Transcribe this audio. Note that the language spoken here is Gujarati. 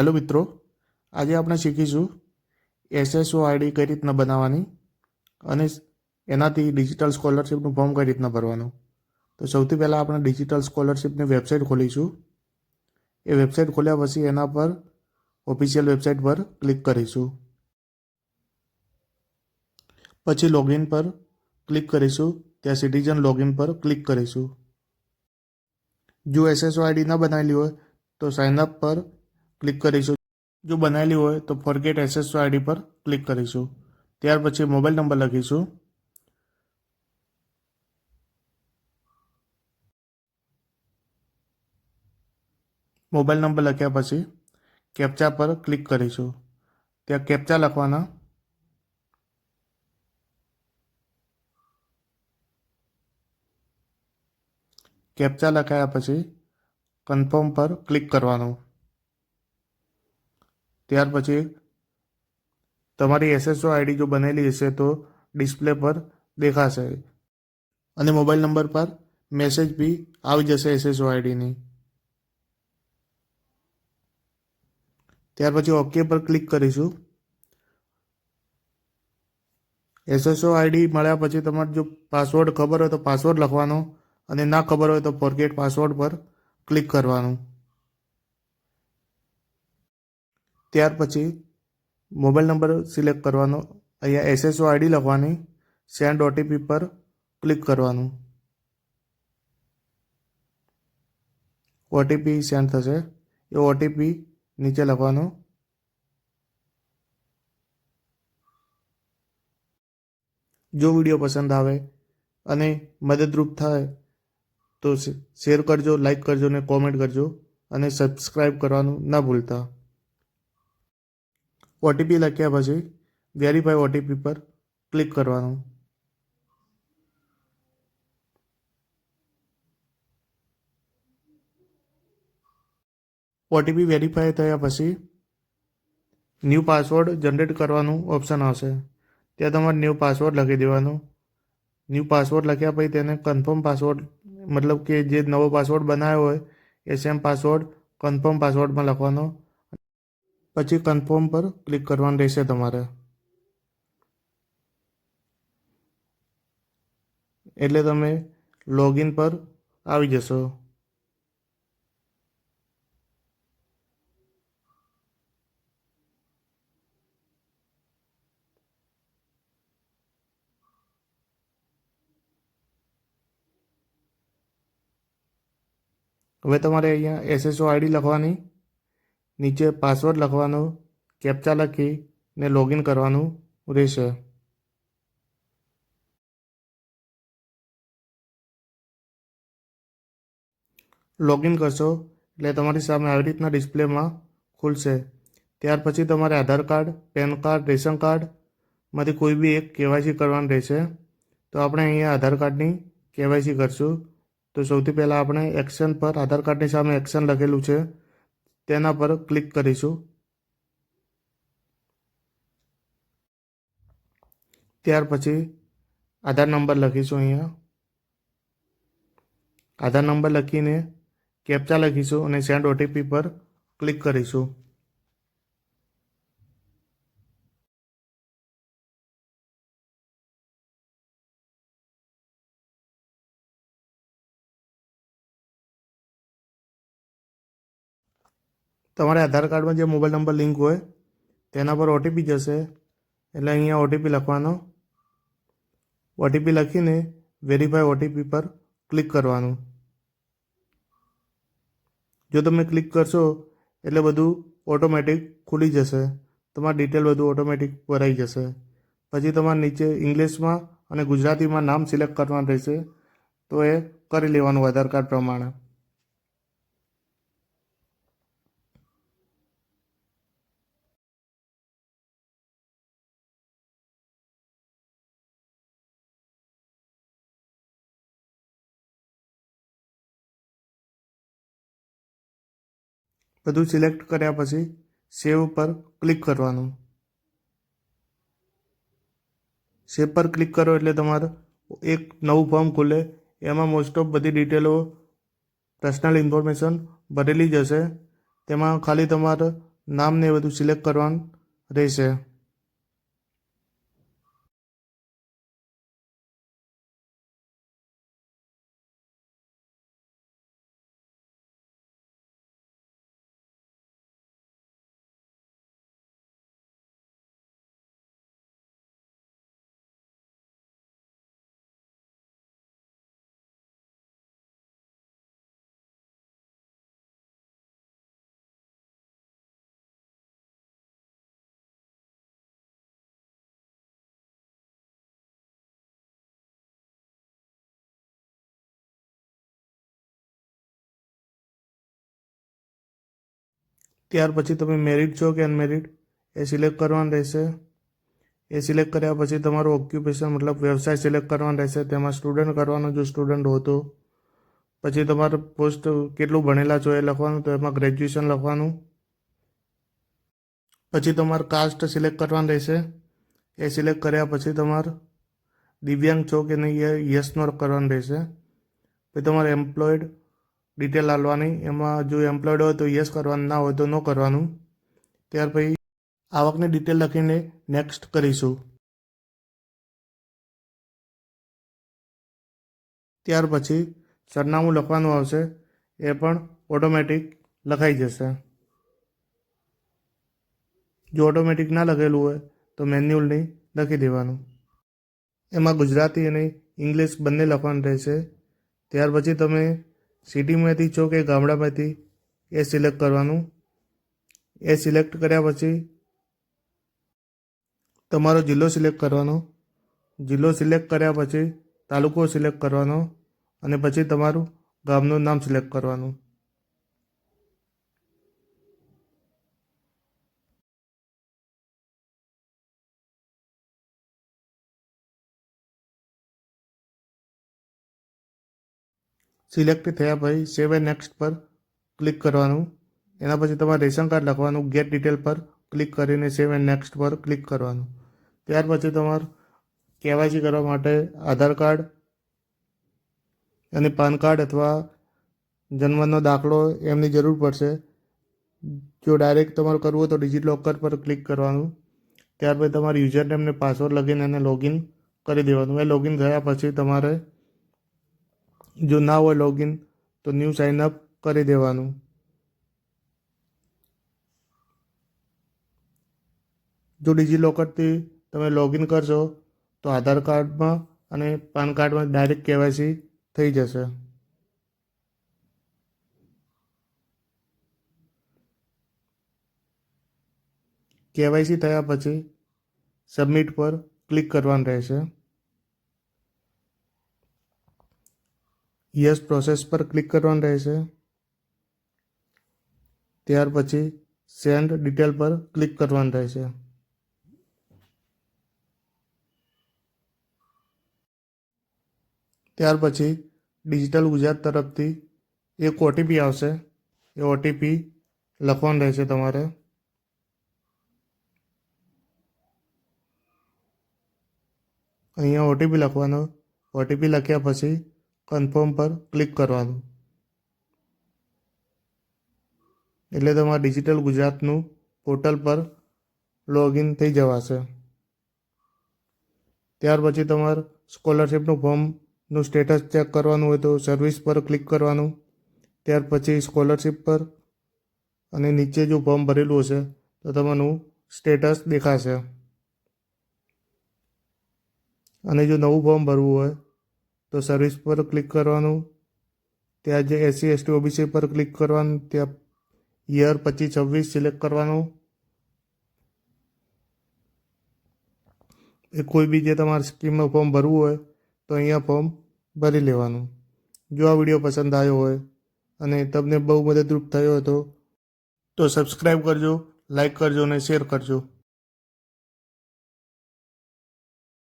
હેલો મિત્રો, આજે આપણે શીખીશું એસએસઓ આઈડી કઈ રીતના બનાવવાની અને એનાથી ડિજિટલ સ્કોલરશિપનું ફોર્મ કઈ રીતના ભરવાનું. તો સૌથી પહેલાં આપણે ડિજિટલ સ્કોલરશિપની વેબસાઇટ ખોલીશું. એ વેબસાઇટ ખોલ્યા પછી એના પર ઓફિશિયલ વેબસાઇટ પર ક્લિક કરીશું. પછી લોગિન પર ક્લિક કરીશું. ત્યાં સિટીઝન લોગિન પર ક્લિક કરીશું. જો એસએસઓ આઈડી ન બનાવેલી હોય તો સાઇન અપ પર ક્લિક કરીશું. જો બનાવેલી હોય તો ફોરગેટ એસએસઓ આઈડી પર ક્લિક કરીશું. ત્યાર પછી મોબાઈલ નંબર લખીશું. મોબાઈલ નંબર લખ્યા પછી કેપ્ચા પર ક્લિક કરીશું. ત્યાં કેપ્ચા લખવાના. કેપ્ચા લખાયા પછી કન્ફર્મ પર ક્લિક કરવાનું. ત્યાર પછી તમારી એસએસઓ આઈડી જો બનેલી હશે તો ડિસ્પ્લે પર દેખાશે. અને મોબાઈલ નંબર પર મેસેજ બી આવી જશે એસએસઓ આઈડીની ત્યાર પછી ઓકે પર ક્લિક કરીશું. એસએસઓ આઈડી મળ્યા પછી તમારે જો પાસવર્ડ ખબર હોય તો પાસવર્ડ લખવાનો અને ના ખબર હોય તો ફોરગેટ પાસવર્ડ પર ક્લિક કરવાનું. ત્યાર પછી મોબાઈલ નંબર સિલેક્ટ કરવાનો, અહીંયા એસએસઓ આઈડી લખવાની સેન્ડ ઓટીપી પર ક્લિક કરવાનું. ઓટીપી સેન્ડ થશે. એ ઓટીપી નીચે લખવાનો. જો વીડિયો પસંદ આવે અને મદદરૂપ થાય, તો શેર કરજો લાઈક કરજો અને કોમેન્ટ કરજો અને સબસ્ક્રાઈબ કરવાનું ના ભૂલતા. ઓટીપી લખ્યા પછી વેરીફાઈ ઓટીપી પર ક્લિક કરવાનું. ઓટીપી વેરીફાઈ થયા પછી ન્યૂ પાસવર્ડ જનરેટ કરવાનું ઓપ્શન આવશે. ત્યાં તમારે ન્યૂ પાસવર્ડ લખી દેવાનો. ન્યૂ પાસવર્ડ લખ્યા પછી તેને કન્ફર્મ પાસવર્ડ મતલબ કે જે નવો પાસવર્ડ બનાવ્યો હોય એ સેમ પાસવર્ડ કન્ફર્મ પાસવર્ડમાં લખવાનો. પછી કન્ફર્મ પર ક્લિક કરવાનું રહેશે તમારે. એટલે તમે લોગિન પર આવી જશો. હવે તમારે અહીંયા એસએસઓ આઈડી લખવાની નીચે પાસવર્ડ લખવાનો કેપ્ચા લખી ને લોગિન કરવાનું રહેશે. લોગિન કરશો એટલે તમારી સામે આવી રીતના ડિસ્પ્લેમાં ખુલશે. ત્યાર પછી તમારે Aadhaar card, pan card, ration કાર્ડમાંથી કોઈ બી એક કેવાયસી કરવાનું રહેશે. તો આપણે અહીંયા આધાર કાર્ડની કેવાયસી કરશું. તો સૌથી પહેલાં આપણે એક્શન પર, આધાર કાર્ડની સામે એક્શન લખેલું છે. તેના પર ક્લિક કરીશું. ત્યાર પછી આધાર નંબર લખીશું અહીંયા. આધાર નંબર લખીને કેપ્ચા લખીશું અને સેન્ડ ઓટીપી પર ક્લિક કરીશું. તમારે આધાર કાર્ડમાં જે મોબાઈલ નંબર લિંક હોય, તેના પર ઓટીપી જશે. એટલે અહીંયા ઓટીપી લખવાનો. ઓટીપી લખીને વેરીફાઈ ઓટીપી પર ક્લિક કરવાનું. જો તમે ક્લિક કરશો, એટલે બધું ઓટોમેટિક ખુલી જશે. તમારી ડિટેલ બધું ઓટોમેટિક ભરાઈ જશે. પછી તમારે નીચે ઇંગ્લિશમાં અને ગુજરાતીમાં નામ સિલેક્ટ કરવાનું રહેશે. તો એ કરી લેવાનું આધાર કાર્ડ પ્રમાણે. બધું સિલેક્ટ કર્યા પછી સેવ પર ક્લિક કરવાનું. સેવ પર ક્લિક કરો એટલે તમારે એક નવું ફોર્મ ખુલે. એમાં મોસ્ટ ઓફ બધી ડિટેલો પર્સનલ ઇન્ફોર્મેશન ભરેલી જ હશે. તેમાં ખાલી તમારે નામ ને એ બધું સિલેક્ટ કરવાનું રહેશે. ત્યાર પછી તમે મેરિડ છો કે અનમેરિડ એ સિલેક્ટ કરવાનું રહેશે. એ સિલેક્ટ કર્યા પછી તમારું ઓક્યુપેશન મતલબ વ્યવસાય સિલેક્ટ કરવાનો રહેશે. તેમાં સ્ટુડન્ટ કરવાનો જો સ્ટુડન્ટ હો તો પછી તમારે પોસ્ટ કેટલું ભણેલા છો એ લખવાનું, તો એમાં ગ્રેજ્યુએશન લખવાનું. પછી તમારે કાસ્ટ સિલેક્ટ કરવાનું રહેશે. એ સિલેક્ટ કર્યા પછી તમારે દિવ્યાંગ છો કે નહીં એ યસનો કરવાનું રહેશે. પછી તમારે એમ્પ્લોયડ ડિટેલ આલવાની એમાં જો એમ્પ્લોયડ હોય તો યસ કરવાનું, ના હોય તો નો કરવાનું. ત્યાર પછી આવકની ડિટેલ લખીને નેક્સ્ટ કરીશું. ત્યાર પછી સરનામું લખવાનું આવશે. એ પણ ઓટોમેટિક લખાઈ જશે. જો ઓટોમેટિક ના લખેલું હોય તો મેન્યુઅલની લખી દેવાનું. એમાં ગુજરાતી અને ઇંગ્લિશ બંને લખવાનું રહેશે. ત્યાર પછી તમે સિટીમાંથી છો કે ગામડામાંથી? એ સિલેક્ટ કરવાનું. એ સિલેક્ટ કર્યા પછી તમારો જિલ્લો સિલેક્ટ કરવાનો. જિલ્લો સિલેક્ટ કર્યા પછી તાલુકો સિલેક્ટ કરવાનો અને પછી તમારું ગામનું નામ સિલેક્ટ કરવાનું. સિલેક્ટ થયા પછી સેવ એન્ડ નેક્સ્ટ પર ક્લિક કરવાનું. એના પછી તમારે રેશન કાર્ડ લખવાનું, ગેટ ડિટેલ પર ક્લિક કરીને સેવ એન્ડ નેક્સ્ટ પર ક્લિક કરવાનું. ત્યાર પછી તમારે કેવાયસી કરવા માટે આધાર કાર્ડ અને પાન કાર્ડ અથવા જન્મનો દાખલો એમની જરૂર પડશે. જો ડાયરેક્ટ તમારે કરવું હોય તો ડિજિટ લોકર પર ક્લિક કરવાનું. ત્યાર પછી તમારે યુઝર નેમને પાસવર્ડ લગીને એને લોગિન કરી દેવાનું. એ લોગિન થયા પછી તમારે જો ના હોય લોગિન તો ન્યૂ સાઇનઅપ કરી દેવાનું. જો ડિજિલોકરથી તમે લોગિન કરશો, તો આધાર કાર્ડમાં અને પાન કાર્ડમાં ડાયરેક્ટ કેવાયસી થઈ જશે. કેવાયસી થયા પછી સબમિટ પર ક્લિક કરવાનું રહેશે. યસ પ્રોસેસ પર ક્લિક કરવાનું રહેશે ત્યાર પછી સેન્ડ ડિટેલ પર ક્લિક કરવાનું રહેશે ત્યાર પછી ડિજિટલ ગુજરાત તરફથી એક ઓટીપી આવશે એ ઓટીપી લખવાનું રહેશે તમારે અહીંયા ઓટીપી લખવાનો ઓટીપી લખ્યા પછી કન્ફર્મ પર ક્લિક કરવાનું. એટલે તમારે ડિજિટલ ગુજરાતનું પોર્ટલ પર લોગિન થઈ જવાશે. ત્યાર પછી તમારે સ્કોલરશિપનું ફોર્મનું સ્ટેટસ ચેક કરવાનું હોય તો સર્વિસ પર ક્લિક કરવાનું. ત્યાર પછી સ્કોલરશિપ પર અને નીચે જો ફોર્મ ભરેલું હશે તો તમારું સ્ટેટસ દેખાશે. અને જો નવું ફોર્મ ભરવું હોય તો સર્વિસ પર ક્લિક કરવાનું. ત્યાં જે એસસી એસટી ઓબીસી પર ક્લિક કરવાનું. ત્યાં યર પચીસ, છવ્વીસ સિલેક્ટ કરવાનું. એ કોઈ બી જે તમારે સ્કીમનું ફોર્મ ભરવું હોય, તો અહીંયા ફોર્મ ભરી લેવાનું. જો આ વીડિયો પસંદ આવ્યો હોય અને તમને બહુ મદદરૂપ થયો હતો તો સબસ્ક્રાઈબ કરજો લાઈક કરજો અને શેર કરજો.